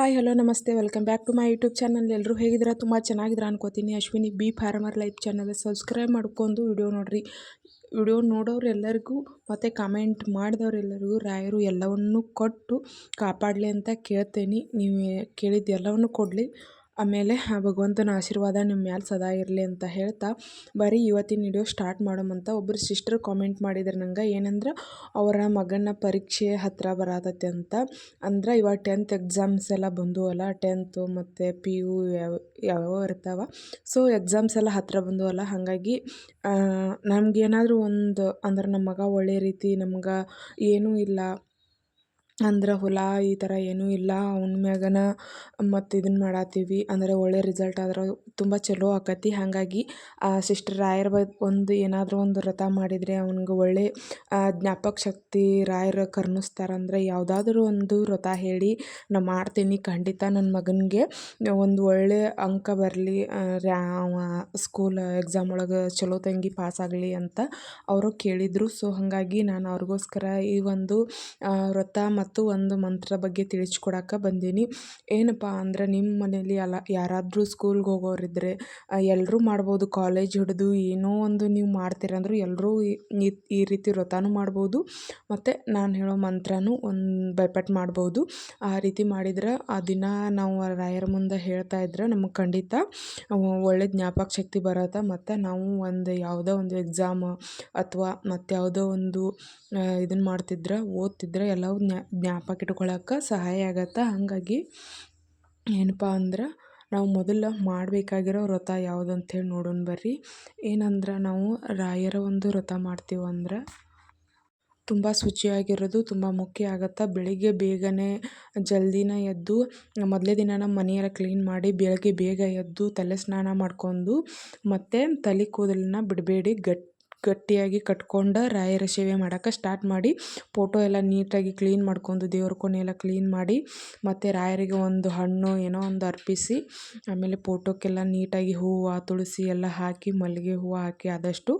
Hi, hello, ನಮಸ್ತೆ. Welcome back to my YouTube channel. ಎಲ್ಲರೂ ಹೇಗಿದ್ದೀರಾ? ತುಂಬ ಚೆನ್ನಾಗಿದ್ದೀರಾ ಅನ್ಕೋತೀನಿ. Ashwini B farmer life channel. Subscribe ಮಾಡ್ಕೊಂಡು ವಿಡಿಯೋ ನೋಡಿರಿ. ವಿಡಿಯೋ ನೋಡೋರೆಲ್ಲರಿಗೂ ಮತ್ತು ಕಮೆಂಟ್ ಮಾಡಿದವರೆಲ್ಲರಿಗೂ ರಾಯರು ಎಲ್ಲವನ್ನೂ ಕೊಟ್ಟು ಕಾಪಾಡಲಿ ಅಂತ ಕೇಳ್ತೇನೆ. ನೀವು ಕೇಳಿದ್ದು ಎಲ್ಲವನ್ನು ಕೊಡಲಿ. ಆಮೇಲೆ ಆ ಭಗವಂತನ ಆಶೀರ್ವಾದ ನಿಮ್ಮ ಮ್ಯಾಲೆ ಸದಾ ಇರಲಿ ಅಂತ ಹೇಳ್ತಾ, ಬರೀ ಇವತ್ತಿನ ವಿಡಿಯೋ ಸ್ಟಾರ್ಟ್ ಮಾಡೋಮಂತ ಒಬ್ಬರು ಸಿಸ್ಟರ್ ಕಾಮೆಂಟ್ ಮಾಡಿದ್ರು ನಂಗೆ. ಏನಂದ್ರೆ, ಅವರ ಮಗನ ಪರೀಕ್ಷೆ ಹತ್ತಿರ ಬರತೈತೆ ಅಂತ. ಅಂದ್ರೆ ಇವಾಗ ಟೆಂತ್ ಎಕ್ಸಾಮ್ಸ್ ಎಲ್ಲ ಬಂದವಲ್ಲ, ಟೆಂತು ಮತ್ತು ಪಿ ಯು ಯಾವ, ಯಾವ್ಯಾವ ಇರ್ತಾವ. ಸೊ, ಎಕ್ಸಾಮ್ಸ್ ಎಲ್ಲ ಹತ್ತಿರ ಬಂದವಲ್ಲ, ಹಾಗಾಗಿ ನಮಗೇನಾದ್ರೂ ಒಂದು, ಅಂದ್ರೆ ನಮ್ಮ ಮಗ ಒಳ್ಳೆ ರೀತಿ ನಮ್ಗೆ ಏನೂ ಇಲ್ಲ ಅಂದ್ರೆ ಹೊಲ ಈ ಥರ ಏನೂ ಇಲ್ಲ, ಅವ್ನ ಮ್ಯಾಗನ ಮತ್ತು ಇದನ್ನು ಮಾಡತ್ತೀವಿ ಅಂದರೆ ಒಳ್ಳೆ ರಿಸಲ್ಟ್ ಆದ್ರೆ ತುಂಬ ಚಲೋ ಆಕತಿ. ಹಾಗಾಗಿ ಸಿಸ್ಟರ್ ರಾಯರ ಬ, ಒಂದು ಏನಾದರೂ ಒಂದು ವ್ರತ ಮಾಡಿದರೆ ಅವ್ನಿಗೆ ಒಳ್ಳೆ ಜ್ಞಾಪಕ ಶಕ್ತಿ ರಾಯರು ಕರುಣಿಸ್ತಾರಂದ್ರೆ ಯಾವುದಾದ್ರೂ ಒಂದು ವ್ರತ ಹೇಳಿ, ನಾ ಮಾಡ್ತೀನಿ, ಖಂಡಿತ ನನ್ನ ಮಗನಿಗೆ ಒಂದು ಒಳ್ಳೆ ಅಂಕ ಬರಲಿ ರ್ಯಾ ಸ್ಕೂಲ್ ಎಕ್ಸಾಮ್ ಒಳಗೆ ಚಲೋ ತಂಗಿ ಪಾಸ್ ಆಗಲಿ ಅಂತ ಅವರು ಕೇಳಿದರು. ಸೊ ಹಾಗಾಗಿ ನಾನು ಅವ್ರಿಗೋಸ್ಕರ ಈ ಒಂದು ವ್ರತ ಮತ್ತು ಮತ್ತು ಒಂದು ಮಂತ್ರ ಬಗ್ಗೆ ತಿಳಿಸ್ಕೊಡಕ್ಕೆ ಬಂದೀನಿ. ಏನಪ್ಪ ಅಂದ್ರೆ ನಿಮ್ಮ ಮನೇಲಿ ಅಲ್ಲ ಯಾರಾದರೂ ಸ್ಕೂಲ್ಗೆ ಹೋಗೋರಿದ್ದರೆ ಎಲ್ಲರೂ ಮಾಡ್ಬೋದು ಕಾಲೇಜ್ ಹಿಡಿದು ಏನೋ ಒಂದು ನೀವು ಮಾಡ್ತೀರಂದ್ರೂ ಎಲ್ಲರೂ ಈ ಈ ರೀತಿ ವ್ರತನೂ ಮಾಡ್ಬೋದು. ಮತ್ತು ನಾನು ಹೇಳೋ ಮಂತ್ರನೂ ಒಂದು ಬೈಪಟ್ ಮಾಡ್ಬೋದು. ಆ ರೀತಿ ಮಾಡಿದ್ರೆ ಆ ದಿನ ನಾವು ರಾಯರ ಮುಂದೆ ಹೇಳ್ತಾ ಇದ್ರೆ ನಮಗೆ ಖಂಡಿತ ಒಳ್ಳೆ ಜ್ಞಾಪಕ ಶಕ್ತಿ ಬರುತ್ತೆ. ಮತ್ತು ನಾವು ಒಂದು ಯಾವುದೋ ಒಂದು ಎಕ್ಸಾಮ್ ಅಥವಾ ಮತ್ತು ಯಾವುದೋ ಒಂದು ಇದನ್ನು ಮಾಡ್ತಿದ್ರೆ, ಓದ್ತಿದ್ರೆ, ಎಲ್ಲವೂ ಜ್ಞಾಪಕ ಇಟ್ಕೊಳಕ್ಕೆ ಸಹಾಯ ಆಗತ್ತೆ. ಹಾಗಾಗಿ ಏನಪ್ಪ ಅಂದ್ರೆ ನಾವು ಮೊದಲು ಮಾಡಬೇಕಾಗಿರೋ ವ್ರತ ಯಾವುದು ಅಂಥೇಳಿ ನೋಡೋಣ ಬರ್ರಿ. ಏನಂದ್ರೆ ನಾವು ರಾಯರ ಒಂದು ವ್ರತ ಮಾಡ್ತೀವಿ ಅಂದ್ರೆ ತುಂಬ ಶುಚಿಯಾಗಿರೋದು, ತುಂಬ ಮುಖ್ಯ ಆಗತ್ತೆ. ಬೆಳಿಗ್ಗೆ ಬೇಗನೆ ಜಲ್ದಿನ ಎದ್ದು, ಮೊದಲೇ ದಿನ ನಮ್ಮ ಮನೆಯೆಲ್ಲ ಕ್ಲೀನ್ ಮಾಡಿ ಬೆಳಗ್ಗೆ ಬೇಗ ಎದ್ದು ತಲೆ ಸ್ನಾನ ಮಾಡ್ಕೊಂಡು ಮತ್ತು ತಲೆ ಕೂದಲನ್ನ ಬಿಡಬೇಡಿ, ಗಟ್ಟಿ ಗಟ್ಟಿಯಾಗಿ ಕಟ್ಕೊಂಡು ರಾಯರ ಸೇವೆ ಮಾಡೋಕೆ ಸ್ಟಾರ್ಟ್ ಮಾಡಿ ಫೋಟೋ ಎಲ್ಲ ನೀಟಾಗಿ ಕ್ಲೀನ್ ಮಾಡ್ಕೊಂಡು ದೇವ್ರ ಕೋಣೆ ಎಲ್ಲ ಕ್ಲೀನ್ ಮಾಡಿ, ಮತ್ತು ರಾಯರಿಗೆ ಒಂದು ಹಣ್ಣು ಏನೋ ಒಂದು ಅರ್ಪಿಸಿ, ಆಮೇಲೆ ಫೋಟೋಕ್ಕೆಲ್ಲ ನೀಟಾಗಿ ಹೂವು, ತುಳಸಿ ಎಲ್ಲ ಹಾಕಿ, ಮಲ್ಲಿಗೆ ಹೂವು ಹಾಕಿ ಆದಷ್ಟು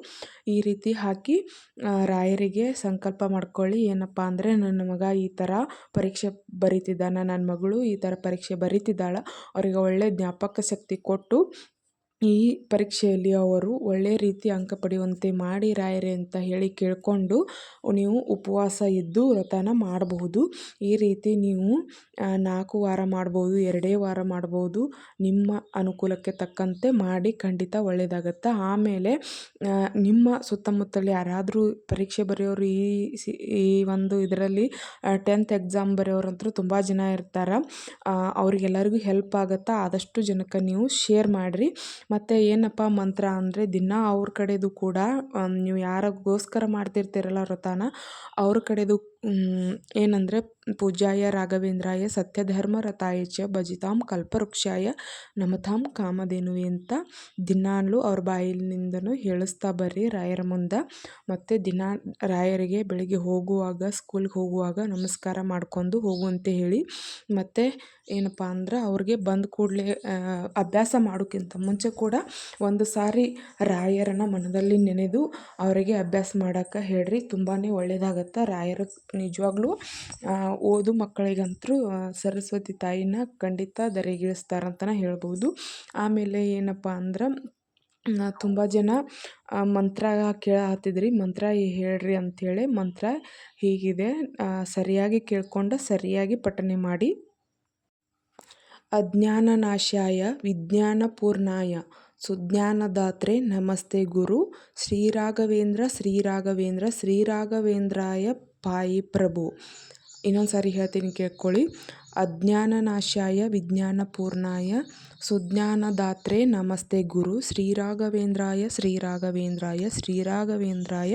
ಈ ರೀತಿ ಹಾಕಿ ರಾಯರಿಗೆ ಸಂಕಲ್ಪ ಮಾಡ್ಕೊಳ್ಳಿ. ಏನಪ್ಪ ಅಂದರೆ ನನ್ನ ಮಗ ಈ ಥರ ಪರೀಕ್ಷೆ ಬರೀತಿದ್ದಾನೆ ನನ್ನ ಮಗಳು ಈ ಥರ ಪರೀಕ್ಷೆ ಬರೀತಿದ್ದಾಳೆ, ಅವರಿಗೆ ಒಳ್ಳೆ ಜ್ಞಾಪಕ ಶಕ್ತಿ ಕೊಟ್ಟು ಈ ಪರೀಕ್ಷೆಯಲ್ಲಿ ಅವರು ಒಳ್ಳೆಯ ರೀತಿ ಅಂಕ ಪಡೆಯುವಂತೆ ಮಾಡಿ ರಾಯರೇ ಅಂತ ಹೇಳಿ ಕೇಳಿಕೊಂಡು ನೀವು ಉಪವಾಸ ಇದ್ದು ವ್ರತನ ಮಾಡಬಹುದು. ಈ ರೀತಿ ನೀವು ನಾಲ್ಕು ವಾರ ಮಾಡ್ಬೋದು, ಎರಡೇ ವಾರ ಮಾಡ್ಬೋದು, ನಿಮ್ಮ ಅನುಕೂಲಕ್ಕೆ ತಕ್ಕಂತೆ ಮಾಡಿ ಖಂಡಿತ ಒಳ್ಳೆಯದಾಗತ್ತೆ. ಆಮೇಲೆ ನಿಮ್ಮ ಸುತ್ತಮುತ್ತಲು ಯಾರಾದರೂ ಪರೀಕ್ಷೆ ಬರೆಯೋರು ಈ ಸಿ, ಈ ಒಂದು ಇದರಲ್ಲಿ ಟೆಂತ್ ಎಕ್ಸಾಮ್ ಬರೆಯೋರಂತೂ ತುಂಬ ಜನ ಇರ್ತಾರೆ. ಅವ್ರಿಗೆಲ್ಲರಿಗೂ ಹೆಲ್ಪ್ ಆಗುತ್ತೆ. ಆದಷ್ಟು ಜನಕ್ಕೆ ನೀವು ಶೇರ್ ಮಾಡಿರಿ. ಮತ್ತು ಏನಪ್ಪ ಮಂತ್ರ ಅಂದರೆ ದಿನ ಅವ್ರ ಕಡೆದು ಕೂಡ ನೀವು ಯಾರಿಗೋಸ್ಕರ ಮಾಡ್ತಿರ್ತೀರಲ್ಲ ವ್ರತನ ಅವ್ರ ಕಡೆದು ಏನಂದರೆ ಪೂಜಾಯ ರಾಘವೇಂದ್ರಾಯ ಸತ್ಯಧರ್ಮ ರಥಾಯ ಚ ಭಜಿತಾಂ ಕಲ್ಪವೃಕ್ಷಾಯ ನಮತಾಂ ಕಾಮಧೇನುವೆ ಅಂತ ದಿನಾಲೂ ಅವ್ರ ಬಾಯಿಲಿನಿಂದನೂ ಹೇಳಿಸ್ತಾ ಬರ್ರಿ ರಾಯರ ಮುಂದೆ. ಮತ್ತು ದಿನ, ರಾಯರಿಗೆ ಬೆಳಿಗ್ಗೆ ಹೋಗುವಾಗ, ಸ್ಕೂಲ್ಗೆ ಹೋಗುವಾಗ ನಮಸ್ಕಾರ ಮಾಡ್ಕೊಂಡು ಅಂತ ಹೇಳಿ. ಮತ್ತು ಏನಪ್ಪ ಅಂದ್ರೆ ಅವ್ರಿಗೆ ಬಂದ ಕೂಡಲೇ ಅಭ್ಯಾಸ ಮಾಡೋಕ್ಕಿಂತ ಮುಂಚೆ ಕೂಡ ಒಂದು ಸಾರಿ ರಾಯರನ್ನು ಮನದಲ್ಲಿ ನೆನೆದು ಅವರಿಗೆ ಅಭ್ಯಾಸ ಮಾಡೋಕ್ಕೆ ಹೇಳ್ರಿ. ತುಂಬಾ ಒಳ್ಳೆಯದಾಗತ್ತೆ ರಾಯರು ನಿಜವಾಗ್ಲೂ ಓದು ಮಕ್ಕಳಿಗಂತೂ ಸರಸ್ವತಿ ತಾಯಿನ ಖಂಡಿತ ಧರೆಗಿಳಿಸ್ತಾರಂತನೇ ಹೇಳ್ಬೋದು. ಆಮೇಲೆ ಏನಪ್ಪ ಅಂದ್ರೆ ತುಂಬ ಜನ ಮಂತ್ರ ಕೇಳಹತ್ತಿದ್ರಿ ಮಂತ್ರ ಹೇಳ್ರಿ ಅಂಥೇಳಿ ಮಂತ್ರ ಹೀಗಿದೆ. ಸರಿಯಾಗಿ ಕೇಳ್ಕೊಂಡು ಸರಿಯಾಗಿ ಪಠನೆ ಮಾಡಿ. ಅಜ್ಞಾನನಾಶಾಯ ವಿಜ್ಞಾನಪೂರ್ಣಾಯ. ಸುಜ್ಞಾನದಾತ್ರೆ ನಮಸ್ತೆ ಗುರು. ಶ್ರೀರಾಘವೇಂದ್ರ ಶ್ರೀರಾಘವೇಂದ್ರ ಶ್ರೀರಾಘವೇಂದ್ರಾಯ ಪಾಯಿ ಪ್ರಭು. ಇನ್ನೊಂದು ಸಾರಿ ಹೇಳ್ತೀನಿ ಕೇಳ್ಕೊಳ್ಳಿ. ಅಜ್ಞಾನನಾಶಾಯ ವಿಜ್ಞಾನಪೂರ್ಣಾಯ ಸುಜ್ಞಾನದಾತ್ರೆ ನಮಸ್ತೆ ಗುರು. ಶ್ರೀರಾಘವೇಂದ್ರಾಯ ಶ್ರೀರಾಘವೇಂದ್ರಾಯ ಶ್ರೀರಾಘವೇಂದ್ರಾಯ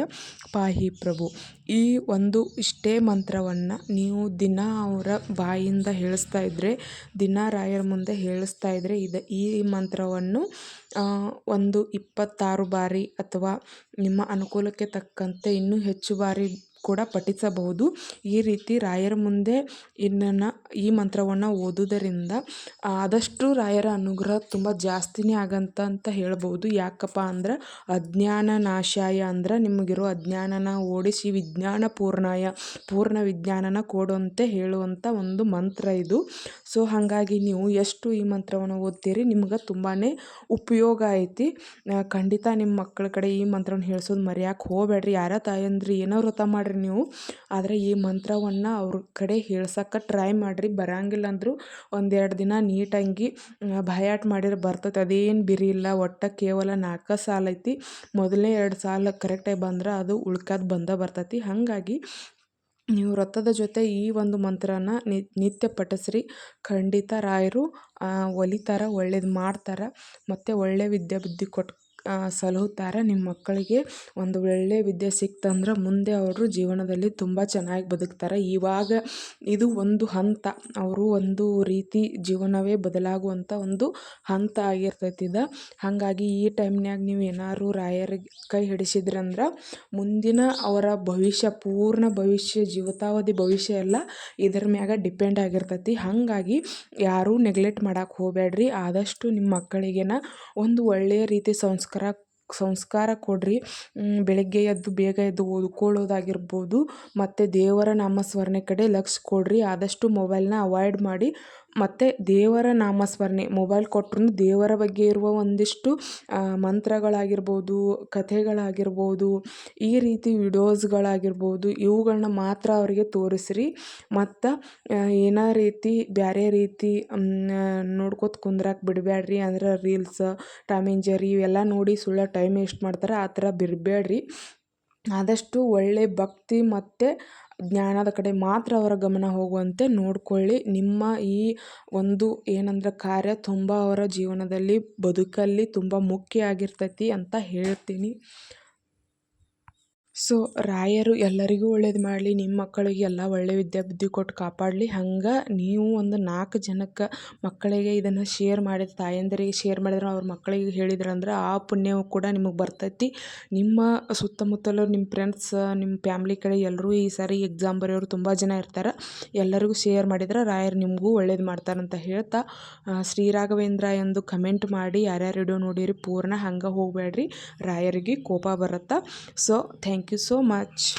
ಪಾಹಿ ಪ್ರಭು. ಈ ಒಂದು ಇಷ್ಟೇ ಮಂತ್ರವನ್ನು ನೀವು ದಿನ ಅವರ ಬಾಯಿಂದ ಹೇಳಿಸ್ತಾ ಇದ್ದರೆ ದಿನ ರಾಯರ ಮುಂದೆ ಹೇಳಿಸ್ತಾ ಇದ್ದರೆ ಇದು ಈ ಮಂತ್ರವನ್ನು ಒಂದು ಇಪ್ಪತ್ತಾರು ಬಾರಿ ಅಥವಾ ನಿಮ್ಮ ಅನುಕೂಲಕ್ಕೆ ತಕ್ಕಂತೆ ಇನ್ನೂ ಹೆಚ್ಚು ಬಾರಿ ಕೂಡ ಪಠಿಸಬಹುದು. ಈ ರೀತಿ ರಾಯರ ಮುಂದೆ ಇನ್ನನ್ನು ಈ ಮಂತ್ರವನ್ನು ಓದುವುದರಿಂದ ಆದಷ್ಟು ರಾಯರ ಅನುಗ್ರಹ ತುಂಬ ಜಾಸ್ತಿನೇ ಆಗಂತ ಅಂತ ಹೇಳ್ಬೋದು ಯಾಕಪ್ಪ ಅಂದ್ರೆ, ಅಜ್ಞಾನ ನಾಶಾಯ ಅಂದ್ರೆ ನಿಮಗಿರೋ ಅಜ್ಞಾನನ ಓಡಿಸಿ ವಿಜ್ಞಾನ ಪೂರ್ಣಾಯ, ಪೂರ್ಣ ವಿಜ್ಞಾನನ ಕೊಡುವಂತೆ ಹೇಳುವಂಥ ಒಂದು ಮಂತ್ರ ಇದು. ಸೊ, ಹಾಗಾಗಿ ನೀವು ಎಷ್ಟು ಈ ಮಂತ್ರವನ್ನು ಓದ್ತೀರಿ, ನಿಮ್ಗೆ ತುಂಬಾ ಉಪಯೋಗ ಐತಿ. ಖಂಡಿತ ನಿಮ್ಮ ಮಕ್ಕಳ ಕಡೆ ಈ ಮಂತ್ರವನ್ನು ಹೇಳ್ಸೋದು ಮರ್ಯಾಕೆ ಹೋಗಬೇಡ್ರಿ. ಯಾರ ತಾಯಂದ್ರಿ ಏನೋ ವ್ರತ ಮಾಡಿರಿ ನೀವು. ಆದರೆ ಈ ಮಂತ್ರವನ್ನು ಅವ್ರ ಕಡೆ ಹೇಳ್ಸೋಕೆ ಟ್ರೈ ಮಾಡಿರಿ. ಬರಂಗಿಲ್ಲ ಅಂದರೂ ಒಂದೆರಡು ದಿನ ನೀಟಾಗಿ ಭಯಾಟ್ ಮಾಡಿದ್ರೆ ಬರ್ತೈತೆ. ಅದೇನು ಬಿರಿ ಇಲ್ಲ. ಒಟ್ಟು ಕೇವಲ ನಾಲ್ಕು ಸಾಲ ಐತಿ. ಮೊದಲನೇ ಎರಡು ಸಾಲ ಕರೆಕ್ಟಾಗಿ ಬಂದ್ರೆ ಅದು ಉಳ್ಕದ ಬಂದ ಬರ್ತೈತಿ. ಹಾಗಾಗಿ ನೀವು ವ್ರತದ ಜೊತೆ ಈ ಒಂದು ಮಂತ್ರನ ನಿತ್ಯ ಪಠಿಸ್ರಿ. ಖಂಡಿತ ರಾಯರು ಒಲಿತಾರ, ಒಳ್ಳೇದು ಮಾಡ್ತಾರೆ. ಮತ್ತು ಒಳ್ಳೆಯ ವಿದ್ಯಾಬುದ್ಧಿ ಕೊಟ್ಟು ಸಲಹುತ್ತಾರೆ. ನಿಮ್ಮ ಮಕ್ಕಳಿಗೆ ಒಂದು ಒಳ್ಳೆಯ ವಿದ್ಯೆ ಸಿಕ್ತಂದ್ರೆ ಮುಂದೆ ಅವರು ಜೀವನದಲ್ಲಿ ತುಂಬ ಚೆನ್ನಾಗಿ ಬದುಕ್ತಾರೆ. ಇವಾಗ ಇದು ಒಂದು ಹಂತ. ಅವರು ಒಂದು ರೀತಿ ಜೀವನವೇ ಬದಲಾಗುವಂಥ ಒಂದು ಹಂತ ಆಗಿರ್ತೈತಿ ಇದು ಹಾಗಾಗಿ ಈ ಟೈಮ್ನ್ಯಾಗ ನೀವು ಏನಾದ್ರು ರಾಯರಿಗೆ ಕೈ ಹಿಡಿಸಿದ್ರಂದ್ರೆ ಮುಂದಿನ ಅವರ ಭವಿಷ್ಯ, ಪೂರ್ಣ ಭವಿಷ್ಯ, ಜೀವಿತಾವಧಿ ಭವಿಷ್ಯ ಎಲ್ಲ ಇದ್ರ ಮ್ಯಾಗ ಡಿಪೆಂಡ್ ಆಗಿರ್ತೈತಿ. ಹಾಗಾಗಿ ಯಾರೂ ನೆಗ್ಲೆಕ್ಟ್ ಮಾಡಕ್ಕೆ ಹೋಗಬೇಡ್ರಿ ಆದಷ್ಟು ನಿಮ್ಮ ಮಕ್ಕಳಿಗೆನ ಒಂದು ಒಳ್ಳೆಯ ರೀತಿ ಸಂಸ್ಕಾರ ಸಂಸ್ಕಾರ ಕೊಡಿರಿ. ಬೆಳಗ್ಗೆ ಎದ್ದು ಬೇಗ ಎದ್ದು ಓದ್ಕೊಳ್ಳೋದಾಗಿರ್ಬೋದು. ಮತ್ತು ದೇವರ ನಾಮಸ್ಮರಣೆ ಕಡೆ ಲಕ್ಷ್ಯ ಕೊಡ್ರಿ. ಆದಷ್ಟು ಮೊಬೈಲ್ನ ಅವಾಯ್ಡ್ ಮಾಡಿ. ಮತ್ತು ದೇವರ ನಾಮಸ್ಮರಣೆ ಮೊಬೈಲ್ ಕೊಟ್ರೂ ದೇವರ ಬಗ್ಗೆ ಇರುವ ಒಂದಿಷ್ಟು ಮಂತ್ರಗಳಾಗಿರ್ಬೋದು, ಕಥೆಗಳಾಗಿರ್ಬೋದು, ಈ ರೀತಿ ವಿಡಿಯೋಸ್ಗಳಾಗಿರ್ಬೋದು ಇವುಗಳನ್ನ ಮಾತ್ರ ಅವರಿಗೆ ತೋರಿಸ್ರಿ. ಮತ್ತು ಏನೋ ರೀತಿ ಬೇರೆ ರೀತಿ ನೋಡ್ಕೋತ ಕುಂದ್ರಾಕೆ ಬಿಡಬೇಡ್ರಿ ಅಂದ್ರೆ ರೀಲ್ಸ್ ಟಾಮ್ ಇವೆಲ್ಲ ನೋಡಿ ಸುಳ್ಳ ಟೈಮ್ ವೇಸ್ಟ್ ಮಾಡ್ತಾರೆ ಆ ಥರ ಬಿಡಬೇಡ್ರಿ ಆದಷ್ಟು ಒಳ್ಳೆಯ ಭಕ್ತಿ ಮತ್ತು ಜ್ಞಾನದ ಕಡೆ ಮಾತ್ರ ಅವರ ಗಮನ ಹೋಗುವಂತೆ ನೋಡಿಕೊಳ್ಳಿ. ನಿಮ್ಮ ಈ ಒಂದು ಏನಂದ್ರೆ ಕಾರ್ಯ ತುಂಬ ಅವರ ಜೀವನದಲ್ಲಿ ಬದುಕಲ್ಲಿ ತುಂಬ ಮುಖ್ಯ ಆಗಿರ್ತೈತಿ ಅಂತ ಹೇಳ್ತೀನಿ. ಸೊ ರಾಯರು ಎಲ್ಲರಿಗೂ ಒಳ್ಳೇದು ಮಾಡಲಿ ನಿಮ್ಮ ಮಕ್ಕಳಿಗೆ ಎಲ್ಲ ಒಳ್ಳೆಯ ವಿದ್ಯಾಬುದ್ಧಿ ಕೊಟ್ಟು ಕಾಪಾಡಲಿ. ಹಂಗೆ ನೀವು ಒಂದು ನಾಲ್ಕು ಜನಕ್ಕೆ ಮಕ್ಕಳಿಗೆ ಇದನ್ನು ಶೇರ್ ಮಾಡಿದ ತಾಯಂದಿರಿಗೆ ಶೇರ್ ಮಾಡಿದ್ರೆ, ಅವ್ರ ಮಕ್ಕಳಿಗೆ ಹೇಳಿದ್ರಂದ್ರೆ ಆ ಪುಣ್ಯವು ಕೂಡ ನಿಮಗೆ ಬರ್ತೈತಿ. ನಿಮ್ಮ ಸುತ್ತಮುತ್ತಲು ನಿಮ್ಮ ಫ್ರೆಂಡ್ಸ್ ನಿಮ್ಮ ಫ್ಯಾಮ್ಲಿ ಕಡೆ ಎಲ್ಲರೂ ಈ ಸಾರಿ ಎಕ್ಸಾಮ್ ಬರೆಯೋರು ತುಂಬ ಜನ ಇರ್ತಾರೆ. ಎಲ್ಲರಿಗೂ ಶೇರ್ ಮಾಡಿದ್ರೆ ರಾಯರು ನಿಮಗೂ ಒಳ್ಳೇದು ಮಾಡ್ತಾರಂತ ಹೇಳ್ತಾ ಶ್ರೀ ರಾಘವೇಂದ್ರ ಎಂದು ಕಮೆಂಟ್ ಮಾಡಿ, ಯಾರ್ಯಾರು ವಿಡಿಯೋ ನೋಡಿರಿ ಪೂರ್ಣ ಹಂಗೆ ಹೋಗಬೇಡ್ರಿ ರಾಯರಿಗೆ ಕೋಪ ಬರುತ್ತೆ. So thank you so much